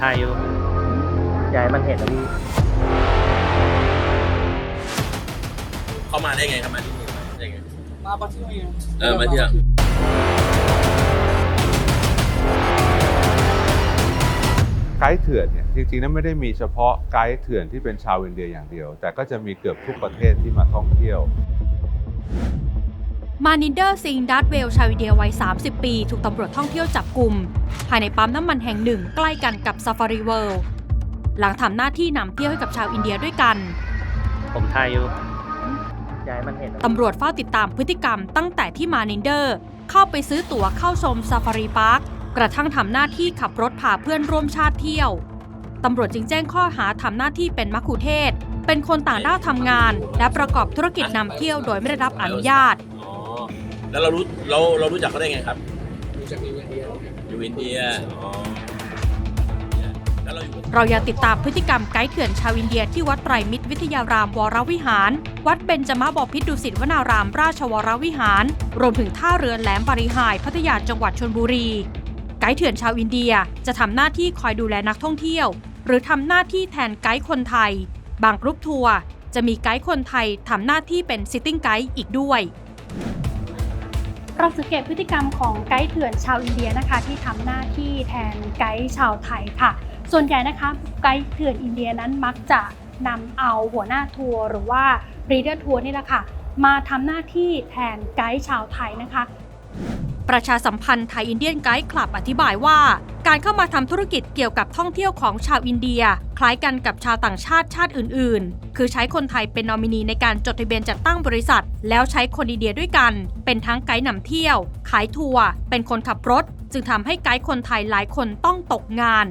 ถ่ายอยู่อยายมันเห็นนะพี่เข้ามาได้ไงครับมาที่นี่มาได้ไงมาประเทศนี้เออมาเที่ยวไกด์เถื่อนเนี่ยจริงๆนั้นไม่ได้มีเฉพาะไกด์เถื่อนที่เป็นชาวอินเดียอย่างเดียว แต่ก็จะมีเกือบทุกประเทศที่มาท่องเที่ยว มานินเดอร์ซิงดัตเวลชาวอินเดียวัย 30 ปี ถูกตำรวจท่องเที่ยวจับกลุ่ม ภายในปั๊มน้ำมันแห่งหนึ่งใกล้กันกับซาฟารีเวิลด์หลังทำหน้าที่นำเที่ยวให้กับชาวอินเดียด้วยกัน ผมถ่ายอยู่อยายมันเห็นนะตำรวจเฝ้าติดตามพฤติกรรมตั้งแต่ที่มานินเดอร์ เข้าไปซื้อตั๋วเข้าชมซาฟารีพาร์คกระทั่งทำหน้าที่ขับรถพาเพื่อนร่วมชาติเที่ยวตำรวจจึงแจ้งข้อหาทำหน้าที่เป็นมัคคุเทศก์เป็นคนต่างด้าวทำงาน และประกอบธุรกิจนำเที่ยวโดยไม่ได้รับอนุญาตอ๋อ แล้วเรารู้เราเรารู้จักเขาได้ไงครับ รู้จักนิวเดียอยู่อินเดียอ๋อแล้วเราอยู่กับเรายังติดตามพฤติกรรมไกด์เถื่อนชาวอินเดียที่วัดไตรมิตรวิทยารามวรวิหาร วัดเบญจมบพิตรดุสิตวนารามราชวรวิหาร รวมถึงท่าเรือแหลมบริหายพัทยาจังหวัดชนบุรี ไกด์เถื่อนชาวอินเดียจะทำหน้าที่คอยดูแลนักท่องเที่ยว หรือทำหน้าที่แทนไกด์คนไทย บางกรุ๊ปทัวร์จะมีไกด์คนไทยทำหน้าที่เป็นซิตติ้งไกด์อีกด้วย เราสังเกตพฤติกรรมของไกด์เถื่อนชาวอินเดียนะคะ ที่ทำหน้าที่แทนไกด์ชาวไทยค่ะ ส่วนใหญ่นะคะไกด์เถื่อนอินเดียนั้นมักจะนำเอาหัวหน้าทัวร์หรือว่ารีเดอร์ทัวร์นี่แหละค่ะมาทำหน้าที่แทนไกด์ชาวไทยนะคะ ประชาสัมพันธ์ไทยอินเดียนไกด์คลับอธิบายว่า การเข้ามาทำธุรกิจเกี่ยวกับท่องเที่ยวของชาวอินเดีย คล้ายกันกับชาวต่างชาติชาติอื่น ๆ คือใช้คนไทยเป็นนอมินีในการจดทะเบียนจัดตั้งบริษัท แล้วใช้คนอินเดียด้วยกัน เป็นทั้งไกด์นำเที่ยว ขายทัวร์เป็นคนขับรถ จึงทำให้ไกด์คนไทยหลายคนต้องตกงาน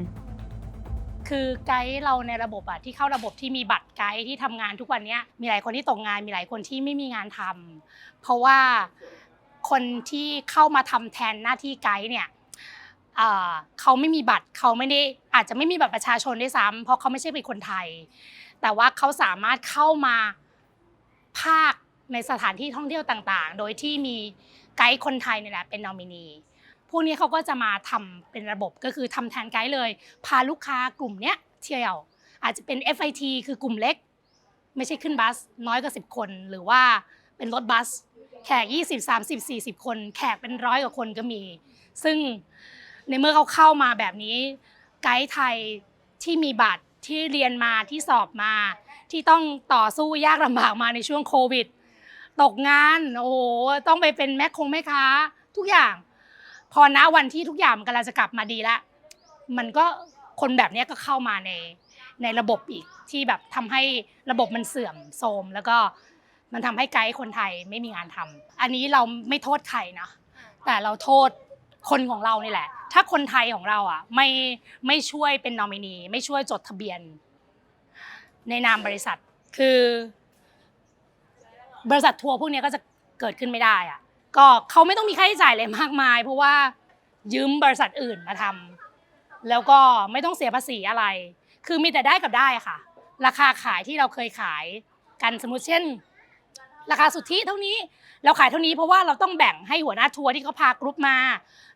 คือไกด์เราในระบบอะที่เข้าระบบที่มีบัตรไกด์ที่ทำงานทุกวันเนี้ยมีหลายคนที่ตกงานมีหลายคนที่ไม่มีงานทำเพราะว่า คนที่เข้ามาทำแทนหน้าที่ไกด์เนี่ยเขาไม่มีบัตรเขาไม่ได้อาจจะไม่มีบัตรประชาชนด้วยซ้ำเพราะเขาไม่ใช่เป็นคนไทย แต่ว่าเขาสามารถเข้ามาภาคในสถานที่ท่องเที่ยวต่างๆ โดยที่มีไกด์คนไทยนี่แหละเป็นนอมินีพวกนี้เขาก็จะมาทำเป็นระบบก็คือทำแทนไกด์เลย พาลูกค้ากลุ่มเนี้ยเที่ยว อาจจะเป็น FIT คือกลุ่มเล็ก ไม่ใช่ขึ้นบัสน้อยกว่า10 คนหรือว่า เป็นรถบัส แขก 20 30 40 คน แขกเป็นร้อยกว่าคนก็มี ซึ่งในเมื่อเขาเข้ามาแบบนี้ ไกด์ไทยที่มีบัตรที่เรียนมาที่สอบมา ที่ต้องต่อสู้ยากลำบากมาในช่วงโควิด ตกงานโอ้โหต้องไปเป็นแม่คงแม่ค้าทุกอย่าง พอณวันที่ทุกอย่างมันกำลังจะกลับมาดีแล้วมันก็คนแบบนี้ก็เข้ามาในในระบบอีกที่แบบทำให้ระบบมันเสื่อมโทรมแล้วก็ มันทำให้ไกด์คนไทยไม่มีงานทำอันนี้เราไม่โทษใครนะ แต่เราโทษคนของเรานี่แหละ ถ้าคนไทยของเราอะไม่ไม่ช่วยเป็นนอมินี ไม่ช่วยจดทะเบียน ในนามบริษัท คือบริษัททัวร์พวกเนี้ยก็จะเกิดขึ้นไม่ได้อะ ก็เขาไม่ต้องมีค่าใช้จ่ายอะไรมากมาย เพราะว่ายืมบริษัทอื่นมาทำแล้วก็ไม่ต้องเสียภาษีอะไร คือมีแต่ได้กับได้อะค่ะ ราคาขายที่เราเคยขายกันสมมติเช่น ราคาสุทธิเท่านี้ เราขายเท่านี้เพราะว่าเราต้องแบ่งให้หัวหน้าทัวร์ที่เขาพากรุ๊ปมา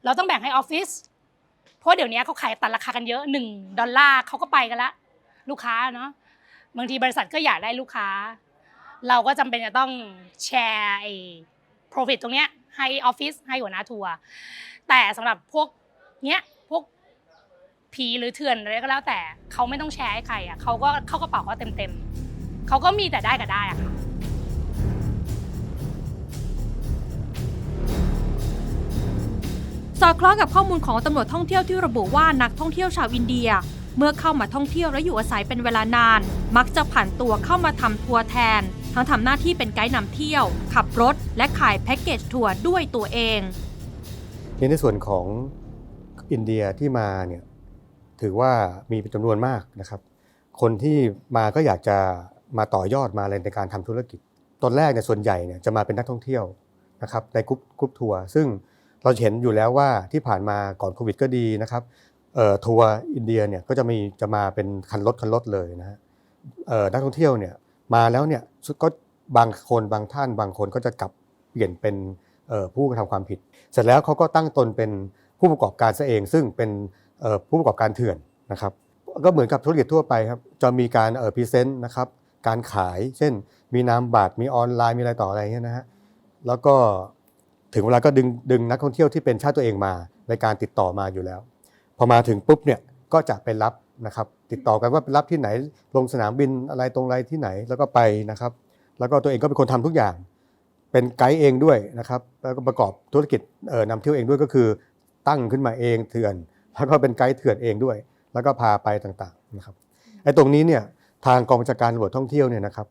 เราต้องแบ่งให้ออฟฟิศเพราะเดี๋ยวนี้เขาขายตัดราคากันเยอะหนึ่งดอลลาร์เขาก็ไปกันละลูกค้าเนาะบางทีบริษัทก็อยากได้ลูกค้า เราก็จำเป็นจะต้องแชร์ไอ้ profit ตรงเนี้ยให้ออฟฟิศให้หัวหน้าทัวร์แต่สำหรับพวกเนี้ยพวกผีหรือเถื่อนอะไรก็แล้วแต่เขาไม่ต้องแชร์ให้ใครอะเขาก็เข้ากระเป๋าเขาเต็มๆเขาก็มีแต่ได้กับได้อะค่ะ อดคล้องกับข้อมูลของตำรวจท่องเที่ยวที่ระบุว่านักท่องเที่ยวชาวอินเดีย เมื่อเข้ามาท่องเที่ยวและอยู่อาศัยเป็นเวลานาน มักจะผ่านตัวเข้ามาทำทัวร์แทน ทั้งทำหน้าที่เป็นไกด์นำเที่ยว ขับรถ และขายแพ็กเกจทัวร์ด้วยตัวเองในส่วนของอินเดียที่มาเนี่ยถือว่ามีเป็นจำนวนมากนะครับ คนที่มาก็อยากจะมาต่อยอดมาอะไรในการทำธุรกิจ ตอนแรกเนี่ยส่วนใหญ่เนี่ยจะมาเป็นนักท่องเที่ยวนะครับในกรุ๊ปกรุ๊ปทัวร์ซึ่ง เราเห็นอยู่แล้วว่าที่ผ่านมาก่อนโควิดก็ดีนะครับทัวร์อินเดียเนี่ยก็จะมีจะมาเป็นคันรถคันรถเลยนะฮะนักท่องเที่ยวเนี่ยมาแล้วเนี่ยก็บางคนบางท่านบางคนก็จะกลับเปลี่ยนเป็นผู้กระทำความผิด เสร็จแล้วเขาก็ตั้งตนเป็นผู้ประกอบการซะเอง ซึ่งเป็นผู้ประกอบการเถื่อนนะครับก็เหมือนกับธุรกิจทั่วไปครับจะมีการเอ่อพรีเซนต์นะครับการขายเช่นมีนามบัตรมีออนไลน์มีอะไรต่ออะไรเงี้ยนะฮะแล้วก็ ถึงเวลาก็ดึงดึงนักท่องเที่ยวที่เป็นชาติตัวเองมาในการติดต่อมาอยู่แล้ว พอมาถึงปุ๊บเนี่ยก็จะไปรับนะครับ ติดต่อกันว่าไปรับที่ไหนลงสนามบินอะไรตรงไรที่ไหนแล้วก็ไปนะครับ แล้วก็ตัวเองก็เป็นคนทำทุกอย่าง เป็นไกด์เองด้วยนะครับ แล้วก็ประกอบธุรกิจเอ่อนำเที่ยวเองด้วยก็คือ ตั้งขึ้นมาเองเถื่อน แล้วก็เป็นไกด์เถื่อนเองด้วย แล้วก็พาไปต่างๆนะครับไอ้ตรงนี้เนี่ยทางกองบัญชาการตำรวจท่องเที่ยวเนี่ยนะครับ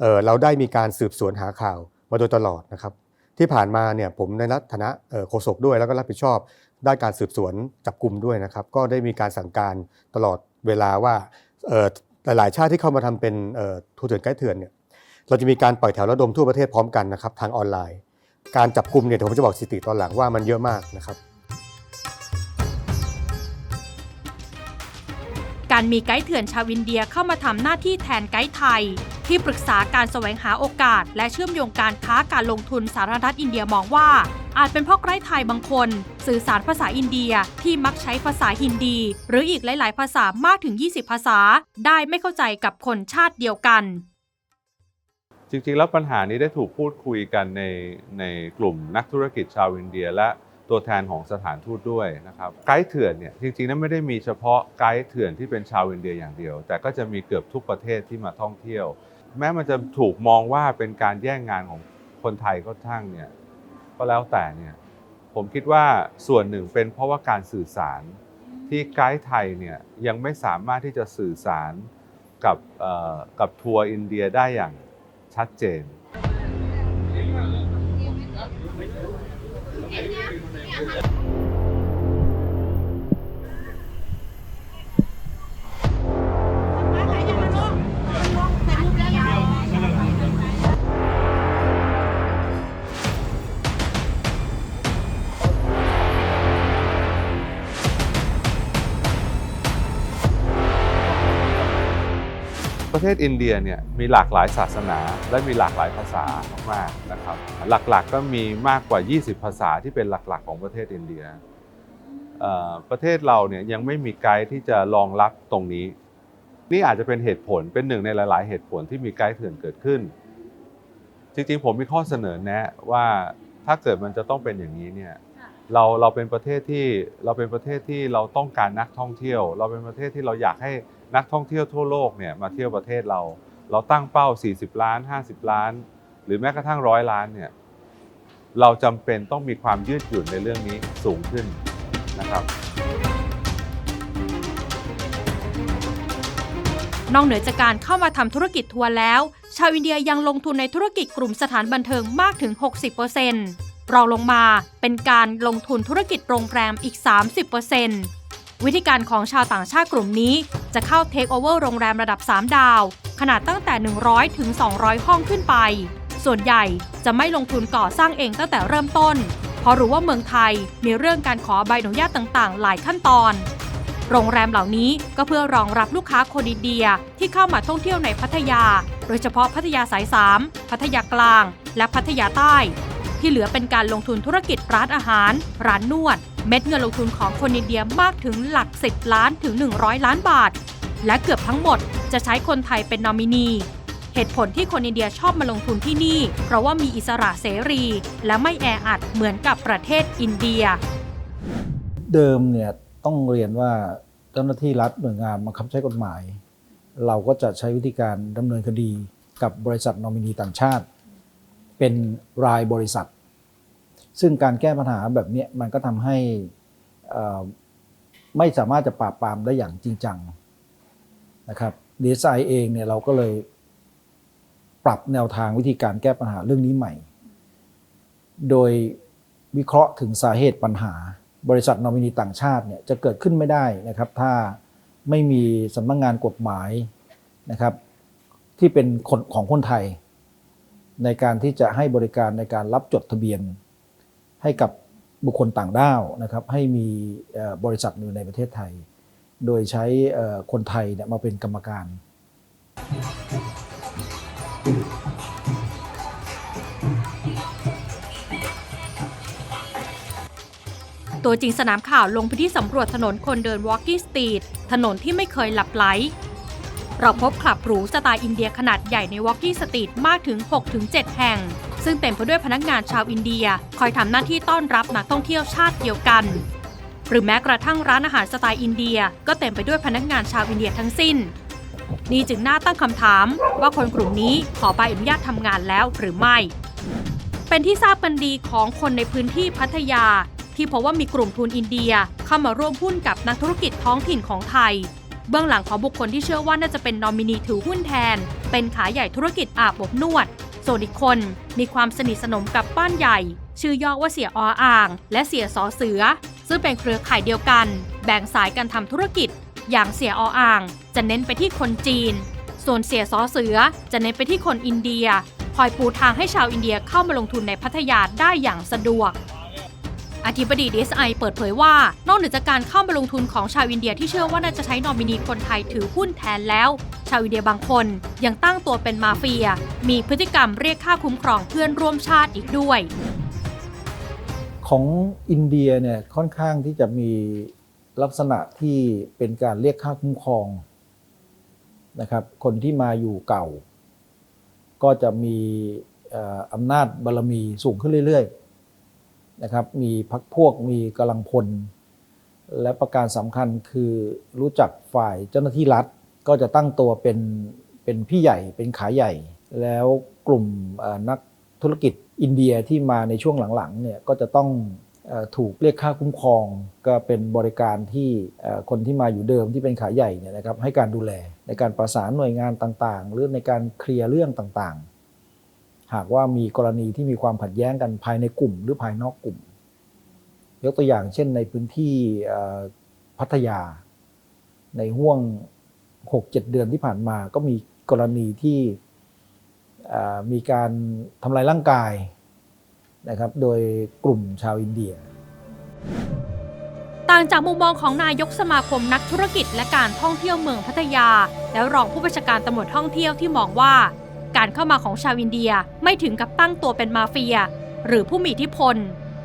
เออเราได้มีการสืบสวนหาข่าวมาโดยตลอดนะครับ ที่ผ่านมาเนี่ยผมในฐานะโฆษกด้วยแล้วก็รับผิดชอบด้านการสืบสวนจับกลุ่มด้วยนะครับ ก็ได้มีการสั่งการตลอดเวลาว่าหลายๆ ชาติที่เข้ามาทำเป็นทัวร์เถื่อนไกด์เถื่อนเนี่ยเราจะมีการปล่อยแถวระดมทั่วประเทศพร้อมกันนะครับทางออนไลน์ การจับกลุ่มเนี่ยเดี๋ยวผมจะบอกสถิติตอนหลังว่ามันเยอะมากนะครับ การมีไกด์เถื่อนชาวอินเดียเข้ามาทำหน้าที่แทนไกด์ไทย ที่ปรึกษาการแสวงหาโอกาส และเชื่อมโยงการค้าการลงทุนสาธารณรัฐอินเดียมองว่า อาจเป็นเพราะไกด์ไทยบางคน สื่อสารภาษาอินเดียที่มักใช้ภาษาฮินดี หรืออีกหลาย ๆ ภาษามากถึง 20 ภาษา ได้ไม่เข้าใจกับคนชาติเดียวกัน จริง ๆ แล้วปัญหานี้ได้ถูกพูดคุยกันในในกลุ่มนักธุรกิจชาวอินเดียและตัวแทนของสถานทูตด้วยนะครับไกด์เถื่อนเนี่ยจริงๆนั้นไม่ได้มีเฉพาะไกด์เถื่อนที่เป็นชาวอินเดียอย่างเดียว แต่ก็จะมีเกือบทุกประเทศที่มาท่องเที่ยว แม้มันจะถูกมองว่าเป็นการแย่งงานของคนไทยก็ช่างเนี่ยก็แล้วแต่เนี่ยผมคิดว่าส่วนหนึ่งเป็นเพราะว่าการสื่อสารที่ไกด์ไทยเนี่ยยังไม่สามารถที่จะสื่อสารกับกับทัวร์อินเดียได้อย่างชัดเจน ประเทศอินเดียเนี่ยมีหลากหลายศาสนาและมีหลากหลายภาษามากๆนะครับ หลักๆก็มีมากกว่า 20 ภาษาที่เป็นหลักๆ ของประเทศอินเดียเอ่อประเทศเราเนี่ยยังไม่มีไกด์ที่จะรองรับตรงนี้ นี่อาจจะเป็นเหตุผลเป็นหนึ่งในหลาย ๆ เหตุผลที่มีไกด์เถื่อนเกิดขึ้น จริงๆ ผมมีข้อเสนอแนะว่าถ้าเกิดมันจะต้องเป็นอย่างนี้เนี่ยเราเราเป็นประเทศที่เราเป็นประเทศที่เราต้องการนักท่องเที่ยว เราเป็นประเทศที่เราอยากให้ นักท่องเที่ยวทั่วโลกเนี่ยมาเที่ยวประเทศเรา เราตั้งเป้า 40 ล้าน 50 ล้าน หรือแม้กระทั่งร้อยล้านเนี่ยเราจำเป็นต้องมีความยืดหยุ่นในเรื่องนี้สูงขึ้นนะครับนอกเหนือจากการเข้ามาทำธุรกิจทัวร์แล้ว ชาวอินเดียยังลงทุนในธุรกิจกลุ่มสถานบันเทิงมากถึง 60%รองลงมาเป็นการลงทุนธุรกิจโรงแรมอีก 30%วิธีการของชาวต่างชาติกลุ่มนี้ จะเข้าเทคโอเวอร์โรงแรมระดับ 3 ดาว ขนาดตั้งแต่ 100 ถึง 200 ห้องขึ้นไป ส่วนใหญ่จะไม่ลงทุนก่อสร้างเองตั้งแต่เริ่มต้น เพราะรู้ว่าเมืองไทยมีเรื่องการขอใบอนุญาตต่างๆ หลายขั้นตอน โรงแรมเหล่านี้ก็เพื่อรองรับลูกค้าคนอินเดียที่เข้ามาท่องเที่ยวในพัทยา โดยเฉพาะพัทยาสาย 3 พัทยากลาง และพัทยาใต้ ที่เหลือเป็นการลงทุนธุรกิจร้านอาหาร ร้านนวด เม็ดเงินลงทุนของคนอินเดียมากถึงหลัก 10 ล้านถึง 100 ล้านบาท และเกือบทั้งหมดจะใช้คนไทยเป็นนอมินี เหตุผลที่คนอินเดียชอบมาลงทุนที่นี่ เพราะว่ามีอิสระเสรี และไม่แออัดเหมือนกับประเทศอินเดีย เดิมเนี่ยต้องเรียนว่าเจ้าหน้าที่รัฐหน่วยงานบังคับใช้กฎหมาย เราก็จะใช้วิธีการดำเนินคดีกับบริษัทนอมินีต่างชาติ เป็นรายบริษัท ซึ่งการแก้ปัญหาแบบนี้มันก็ทำให้ไม่สามารถจะปราบปรามได้อย่างจริงจังนะครับดีไซน์เองเนี่ยเราก็เลยปรับแนวทางวิธีการแก้ปัญหาเรื่องนี้ใหม่ โดยวิเคราะห์ถึงสาเหตุปัญหา บริษัทนอมินีต่างชาติเนี่ยจะเกิดขึ้นไม่ได้นะครับ ถ้าไม่มีสำนักงงานกฎหมายนะครับ ที่เป็นคนของคนไทย ในการที่จะให้บริการในการรับจดทะเบียน ให้กับบุคคลต่างด้าวนะครับให้มีบริษัทอยู่ในประเทศไทย โดยใช้คนไทยเนี่ยมาเป็นกรรมการ ตัวจริงสนามข่าวลงพื้นที่สำรวจถนนคนเดิน Walking Street ถนนที่ไม่เคยหลับไหล เราพบคลับหรูสไตล์อินเดียขนาดใหญ่ใน Walking Street มากถึง 6-7 แห่ง ซึ่งเต็มไปด้วยพนักงานชาวอินเดีย คอยทำหน้าที่ต้อนรับนักท่องเที่ยวชาติเดียวกัน หรือแม้กระทั่งร้านอาหารสไตล์อินเดีย ก็เต็มไปด้วยพนักงานชาวอินเดียทั้งสิ้น นี่จึงน่าตั้งคำถามว่าคนกลุ่มนี้ขอใบอนุญาตทำงานแล้วหรือไม่ เป็นที่ทราบกันดีของคนในพื้นที่พัทยา ที่พบว่ามีกลุ่มทุนอินเดียเข้ามาร่วมหุ้นกับนักธุรกิจท้องถิ่นของไทยเบื้องหลังของบุคคลที่เชื่อว่าน่าจะเป็นนอมินีถือหุ้นแทน เป็นขาใหญ่ธุรกิจอาบอบนวด ส่วนอีกคน มีความสนิทสนมกับบ้านใหญ่ ชื่อย่อว่าเสียออ่าง และเสียสอเสือ ซึ่งเป็นเครือข่ายเดียวกัน แบ่งสายการทำธุรกิจ อย่างเสียออ่าง จะเน้นไปที่คนจีน ส่วนเสียสอเสือจะเน้นไปที่คนอินเดียคอยปูทางให้ชาวอินเดียเข้ามาลงทุนในพัทยาได้อย่างสะดวก อธิบดี DSI เปิดเผยว่า นอกเหนือจากการเข้ามาลงทุนของชาวอินเดียที่เชื่อว่าน่าจะใช้นอมินีคนไทยถือหุ้นแทนแล้ว ชาวอินเดียบางคนยังตั้งตัวเป็นมาเฟีย มีพฤติกรรมเรียกค่าคุ้มครองเพื่อนร่วมชาติอีกด้วย ของอินเดียเนี่ยค่อนข้างที่จะมีลักษณะที่เป็นการเรียกค่าคุ้มครองนะครับ คนที่มาอยู่เก่า ก็จะมีเอ่ออำนาจบารรมีสูงขึ้นเรื่อยๆนะครับ มีพักพวกมีกำลังพล และประการสำคัญคือรู้จักฝ่ายเจ้าหน้าที่รัฐ ก็จะตั้งตัวเป็นเป็นพี่ใหญ่เป็นขาใหญ่ แล้วกลุ่มนักธุรกิจอินเดียที่มาในช่วงหลังๆเนี่ยก็จะต้องถูกเรียกค่าคุ้มครอง ก็เป็นบริการที่คนที่มาอยู่เดิมที่เป็นขาใหญ่เนี่ยนะครับให้การดูแลในการประสานหน่วยงานต่างๆ หรือในการเคลียร์เรื่องต่างๆ หากว่ามีกรณีที่มีความขัดแย้งกันภายในกลุ่ม หรือภายนอกกลุ่ม ยกตัวอย่างเช่นในพื้นที่พัทยา ในห่วง 6-7เจ็ดเดือนที่ผ่านมาก็มีกรณีที่มีการทำลายร่างกายนะครับโดยกลุ่มชาวอินเดีย ต่างจากมุมมองของนายกสมาคมนักธุรกิจและการท่องเที่ยวเมืองพัทยา และรองผู้บัญชาการตำรวจท่องเที่ยวที่มองว่า การเข้ามาของชาวอินเดียไม่ถึงกับตั้งตัวเป็นมาเฟีย หรือผู้มีอิทธิพล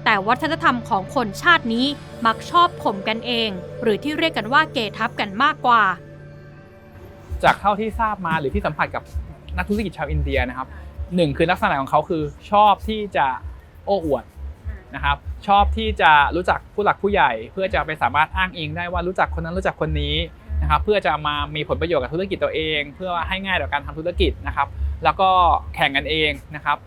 แต่วัฒนธรรมของคนชาตินี้มักชอบข่มกันเอง หรือที่เรียกกันว่าเกทับกันมากกว่า จากเท่าที่ทราบมาหรือที่สัมผัสกับนักธุรกิจชาวอินเดียนะครับหนึ่งคือลักษณะของเขาคือชอบที่จะโอ้อวดนะครับชอบที่จะรู้จักผู้หลักผู้ใหญ่ เพื่อจะไปสามารถอ้างอิงได้ว่ารู้จักคนนั้นรู้จักคนนี้นะครับเพื่อจะมามีผลประโยชน์กับธุรกิจตัวเอง เพื่อให้ง่ายต่อการทำธุรกิจนะครับ แล้วก็แข่งกันเองนะครับ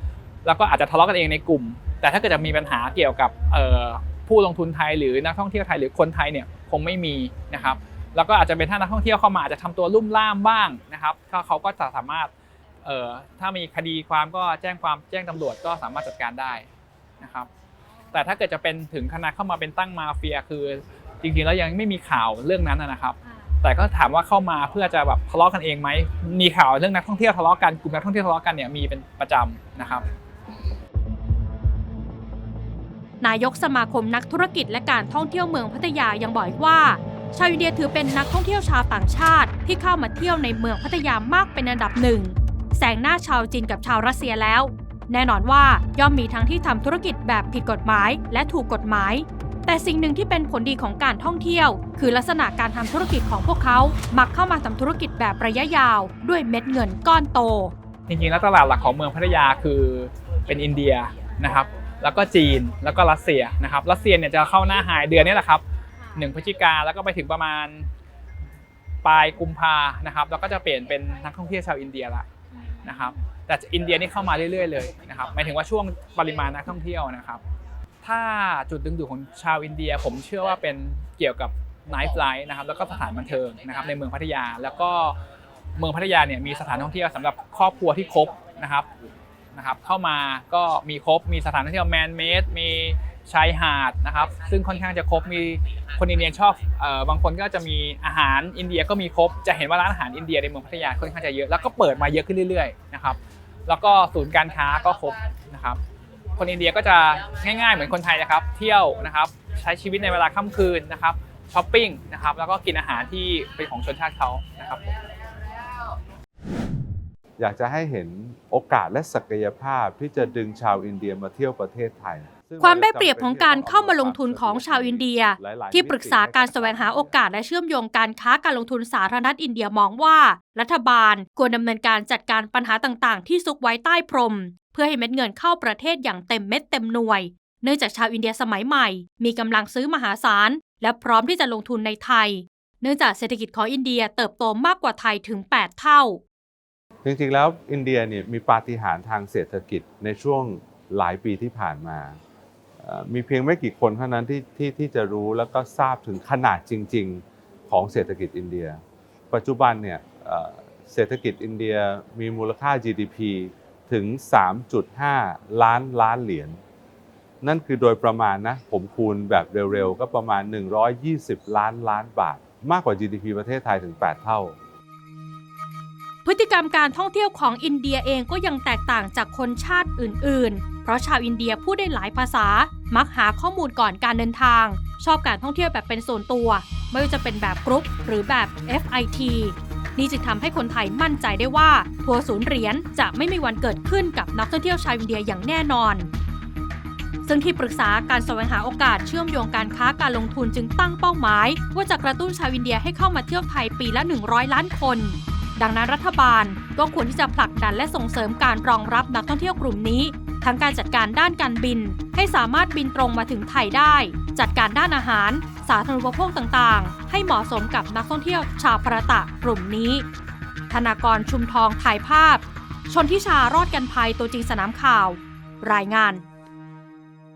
แล้วก็อาจจะทะเลาะกันเองในกลุ่ม แต่ถ้าเกิดจะมีปัญหาเกี่ยวกับเอ่อผู้ลงทุนไทยหรือนักท่องเที่ยวไทยหรือคนไทยเนี่ยคงไม่มีนะครับ แล้วก็อาจจะเป็นถ้านักท่องเที่ยวเข้ามาอาจจะทำตัวลุ่มล่ามบ้างนะครับก็เขาก็จะสามารถเอ่อถ้ามีคดีความก็แจ้งความแจ้งตำรวจก็สามารถจัดการได้นะครับ แต่ถ้าเกิดจะเป็นถึงขนาดเข้ามาเป็นตั้งมาเฟียคือ จริงๆแล้วยังไม่มีข่าวเรื่องนั้นนะนะครับ แต่ก็ถามว่าเข้ามาเพื่อจะแบบทะเลาะกันเองไหมมีข่าวเรื่องนักท่องเที่ยวทะเลาะกันกลุ่มนักท่องเที่ยวทะเลาะกันเนี่ยมีเป็นประจำนะครับ นายกสมาคมนักธุรกิจและการท่องเที่ยวเมืองพัทยายังบอกอีกว่า ชาวอินเดียถือเป็นนักท่องเที่ยวชาวต่างชาติที่เข้ามาเที่ยวในเมืองพัทยามากเป็นอันดับหนึ่งแซงหน้าชาวจีนกับชาวรัสเซียแล้ว แน่นอนว่าย่อมมีทั้งที่ทำธุรกิจแบบผิดกฎหมายและถูกกฎหมาย แต่สิ่งหนึ่งที่เป็นผลดีของการท่องเที่ยว คือลักษณะการทำธุรกิจของพวกเขามักเข้ามาทำธุรกิจแบบระยะยาว ด้วยเม็ดเงินก้อนโต จริงๆแล้วตลาดหลักของเมืองพัทยาคือเป็นอินเดียนะครับ แล้วก็จีนแล้วก็รัสเซียนะครับรัสเซียเนี่ยจะเข้าหน้าหายเดือนนี้แหละครับ หนึ่งพฤศจิกาแล้วก็ไปถึงประมาณปลายกุมภานะครับแล้วก็จะเปลี่ยนเป็นนักท่องเที่ยวชาวอินเดียละนะครับแต่อินเดียนี่เข้ามาเรื่อยๆเลยนะครับหมายถึงว่าช่วงปริมาณนักท่องเที่ยวนะครับ ถ้าจุดดึงดูดของชาวอินเดีย ผมเชื่อว่าเป็นเกี่ยวกับไนท์ไลท์นะครับแล้วก็สถานบันเทิงนะครับในเมืองพัทยา แล้วก็เมืองพัทยาเนี่ยมีสถานท่องเที่ยวสำหรับครอบครัวที่ครบนะครับนะครับเข้ามาก็มีครบมีสถานท่องเที่ยวแมนเมดมี ชายหาดนะครับ ซึ่งค่อนข้างจะครบมีคนอินเดียชอบเอ่อบางคนก็จะมีอาหารอินเดียก็มีครบจะเห็นว่าร้านอาหารอินเดียในเมืองพัทยาค่อนข้างจะเยอะแล้วก็เปิดมาเยอะขึ้นเรื่อยๆนะครับแล้วก็ศูนย์การค้าก็ครบนะครับ คนอินเดียก็จะง่ายๆเหมือนคนไทยนะครับ เที่ยวนะครับใช้ชีวิตในเวลาค่ำคืนนะครับช้อปปิ้งนะครับแล้วก็กินอาหารที่เป็นของชนชาติเขานะครับอยากจะให้เห็นโอกาสและศักยภาพที่จะดึงชาวอินเดียมาเที่ยวประเทศไทย ความได้เปรียบของการเข้ามาลงทุนของชาวอินเดียหลายๆที่ปรึกษาการมิติแสวงหาโอกาสและเชื่อมโยงการค้าการลงทุนสาธารณรัฐอินเดียมองว่า รัฐบาลควรดำเนินการจัดการปัญหาต่างๆ ที่ซุกไว้ใต้พรม เพื่อให้เม็ดเงินเข้าประเทศอย่างเต็มเม็ดเต็มหน่วย เนื่องจากชาวอินเดียสมัยใหม่ มีกำลังซื้อมหาศาลและพร้อมที่จะลงทุนในไทย เนื่องจากเศรษฐกิจของอินเดียเติบโตมากกว่าไทยถึง 8 เท่าจริงๆ แล้วอินเดียเนี่ยมีปาฏิหาริย์ทางเศรษฐกิจในช่วงหลายปีที่ผ่านมาเอ่อ มีเพียงไม่กี่คนเท่านั้นที่ที่ที่จะรู้แล้วก็ทราบถึงขนาดจริง ๆ ของเศรษฐกิจอินเดีย ปัจจุบันเนี่ยเศรษฐกิจอินเดียมีมูลค่า GDP ถึง 3.5 ล้านล้านเหรียญนั่นคือโดยประมาณนะผมคูณแบบเร็วๆ ก็ประมาณ 120 ล้านล้านบาท มากกว่า GDP ประเทศไทยถึง 8 เท่า พฤติกรรมการท่องเที่ยวของอินเดียเองก็ยังแตกต่างจากคนชาติอื่น ๆ เพราะชาวอินเดียพูดได้หลายภาษา มักหาข้อมูลก่อนการเดินทาง ชอบการท่องเที่ยวแบบเป็นส่วนตัว ไม่ว่าจะเป็นแบบกรุ๊ปหรือแบบ FIT นี่จึงทำให้คนไทยมั่นใจได้ว่าทัวร์ศูนย์เหรียญจะไม่มีวันเกิดขึ้นกับนักท่องเที่ยวชาวอินเดียอย่างแน่นอน ซึ่งที่ปรึกษาการแสวงหาโอกาสเชื่อมโยงการค้าการลงทุนจึงตั้งเป้าหมาย ว่าจะกระตุ้นชาวอินเดียให้เข้ามาเที่ยวไทยปีละ 100 ล้านคน ดังนั้นรัฐบาลก็ควรที่จะผลักดันและส่งเสริมการรองรับนักท่องเที่ยวกลุ่มนี้ ทั้งการจัดการด้านการบิน ให้สามารถบินตรงมาถึงไทยได้ จัดการด้านอาหาร สาธารณูปโภคต่างๆ ให้เหมาะสมกับนักท่องเที่ยวชาวพระตะกลุ่มนี้ ธนากรชุมทองถ่ายภาพ ชนทิชารอดกันภัยตัวจริงสนามข่าว รายงาน